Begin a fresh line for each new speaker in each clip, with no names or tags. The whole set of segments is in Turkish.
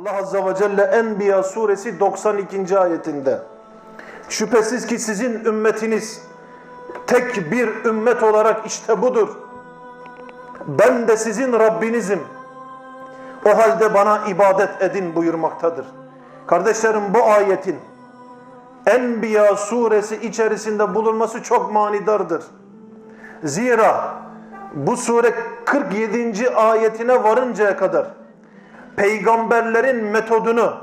Allah Azze ve Celle Enbiya suresi 92. ayetinde Şüphesiz ki sizin ümmetiniz tek bir ümmet olarak işte budur. Ben de sizin Rabbinizim. O halde bana ibadet edin buyurmaktadır. Kardeşlerim bu ayetin Enbiya suresi içerisinde bulunması çok manidardır. Zira bu sure 47. ayetine varıncaya kadar peygamberlerin metodunu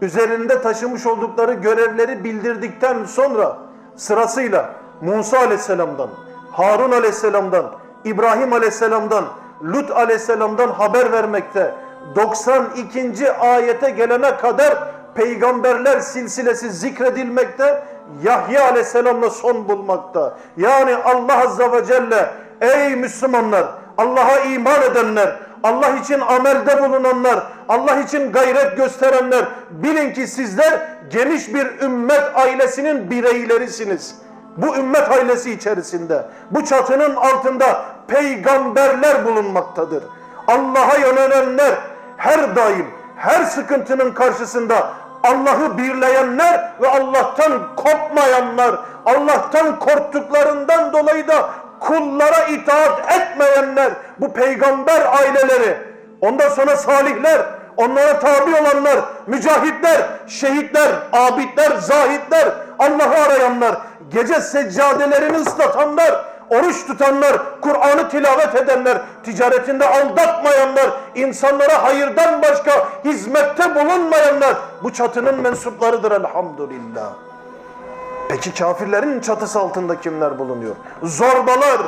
üzerinde taşımış oldukları görevleri bildirdikten sonra sırasıyla Musa aleyhisselamdan, Harun aleyhisselamdan, İbrahim aleyhisselamdan, Lut aleyhisselamdan haber vermekte. 92. ayete gelene kadar peygamberler silsilesi zikredilmekte. Yahya aleyhisselamla son bulmakta. Yani Allah azze ve celle ey Müslümanlar, Allah'a iman edenler, Allah için amelde bulunanlar, Allah için gayret gösterenler bilin ki sizler geniş bir ümmet ailesinin bireylerisiniz. Bu ümmet ailesi içerisinde, bu çatının altında peygamberler bulunmaktadır. Allah'a yönelenler her daim, her sıkıntının karşısında Allah'ı birleyenler ve Allah'tan kopmayanlar, Allah'tan korktuklarından dolayı da kullara itaat etmeyenler, bu peygamber aileleri, ondan sonra salihler, onlara tabi olanlar, mücahitler, şehitler, abidler, zahitler, Allah'ı arayanlar, gece seccadelerini ıslatanlar, oruç tutanlar, Kur'an'ı tilavet edenler, ticaretinde aldatmayanlar, insanlara hayırdan başka hizmette bulunmayanlar bu çatının mensuplarıdır elhamdülillah. Peki kafirlerin çatısı altında kimler bulunuyor? Zorbalar,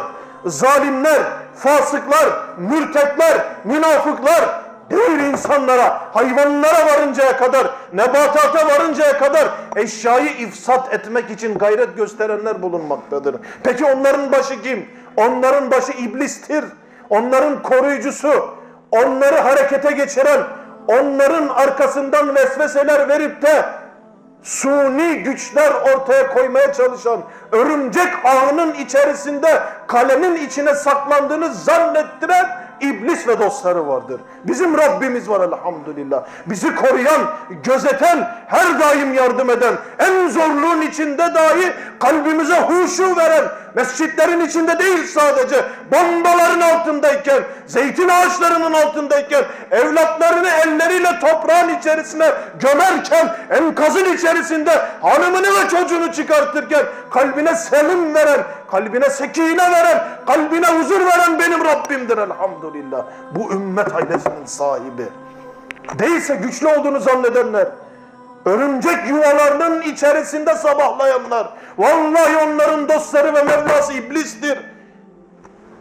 zalimler, fasıklar, mürtetler, münafıklar, değil insanlara, hayvanlara varıncaya kadar, nebatata varıncaya kadar eşyayı ifsat etmek için gayret gösterenler bulunmaktadır. Peki onların başı kim? Onların başı iblistir. Onların koruyucusu, onları harekete geçiren, onların arkasından vesveseler verip de suni güçler ortaya koymaya çalışan, örümcek ağının içerisinde kalenin içine saklandığını zannettiren iblis ve dostları vardır. Bizim Rabbimiz var elhamdülillah. Bizi koruyan, gözeten, her daim yardım eden, en zorluğun içinde dahi kalbimize huşu veren, mescitlerin içinde değil sadece, bombaların altındayken, zeytin ağaçlarının altındayken, evlatlarını elleriyle toprağın içerisine gömerken, enkazın içerisinde hanımını ve çocuğunu çıkartırken, kalbine selim veren, kalbine sekine veren, kalbine huzur veren benim Rabbimdir elhamdülillah. Bu ümmet ailesinin sahibi. Değilse güçlü olduğunu zannedenler, örümcek yuvalarının içerisinde sabahlayanlar, vallahi onların dostları ve Mevlası iblistir.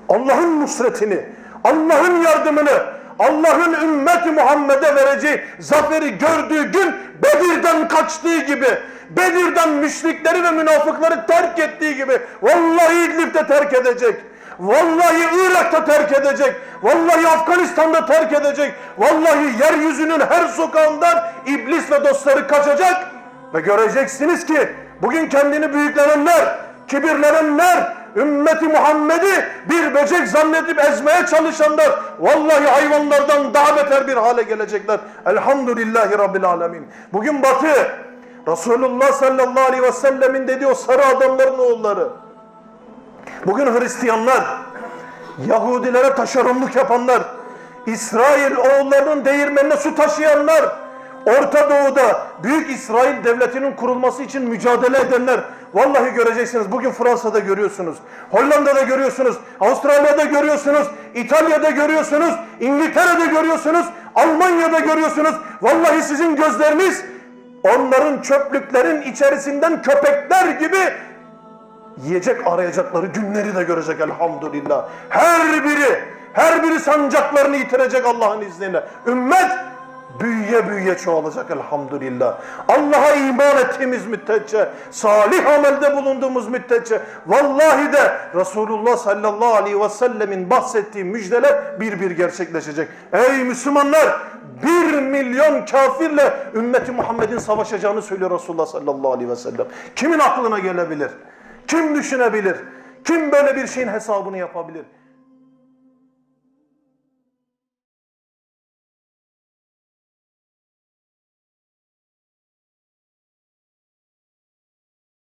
Allah'ın nusretini, Allah'ın yardımını, Allah'ın ümmeti Muhammed'e vereceği zaferi gördüğü gün Bedir'den kaçtığı gibi, Bedir'den müşrikleri ve münafıkları terk ettiği gibi, vallahi İdlib'de terk edecek. Vallahi Irak'ta terk edecek. Vallahi Afganistan'da terk edecek. Vallahi yeryüzünün her sokağından iblis ve dostları kaçacak. Ve göreceksiniz ki bugün kendini büyüklenenler, kibirlenenler, ümmeti Muhammed'i bir böcek zannedip ezmeye çalışanlar vallahi hayvanlardan daha beter bir hale gelecekler. Elhamdülillahi Rabbil Alemin. Bugün Batı Resulullah sallallahu aleyhi ve sellemin dediği o sarı adamların oğulları. Bugün Hristiyanlar, Yahudilere taşeronluk yapanlar, İsrail oğullarının değirmenine su taşıyanlar, Orta Doğu'da Büyük İsrail Devleti'nin kurulması için mücadele edenler, vallahi göreceksiniz. Bugün Fransa'da görüyorsunuz, Hollanda'da görüyorsunuz, Avustralya'da görüyorsunuz, İtalya'da görüyorsunuz, İngiltere'de görüyorsunuz, Almanya'da görüyorsunuz. Vallahi sizin gözleriniz onların çöplüklerin içerisinden köpekler gibi yiyecek arayacakları günleri de görecek elhamdülillah. Her biri, her biri sancaklarını yitirecek Allah'ın izniyle. Ümmet büyüye büyüye çoğalacak elhamdülillah. Allah'a iman ettiğimiz müddetçe, salih amelde bulunduğumuz müddetçe, vallahi de Resulullah sallallahu aleyhi ve sellemin bahsettiği müjdeler bir bir gerçekleşecek. Ey Müslümanlar! Bir milyon kafirle ümmeti Muhammed'in savaşacağını söylüyor Resulullah sallallahu aleyhi ve sellem. Kimin aklına gelebilir? Kim düşünebilir? Kim böyle bir şeyin hesabını yapabilir?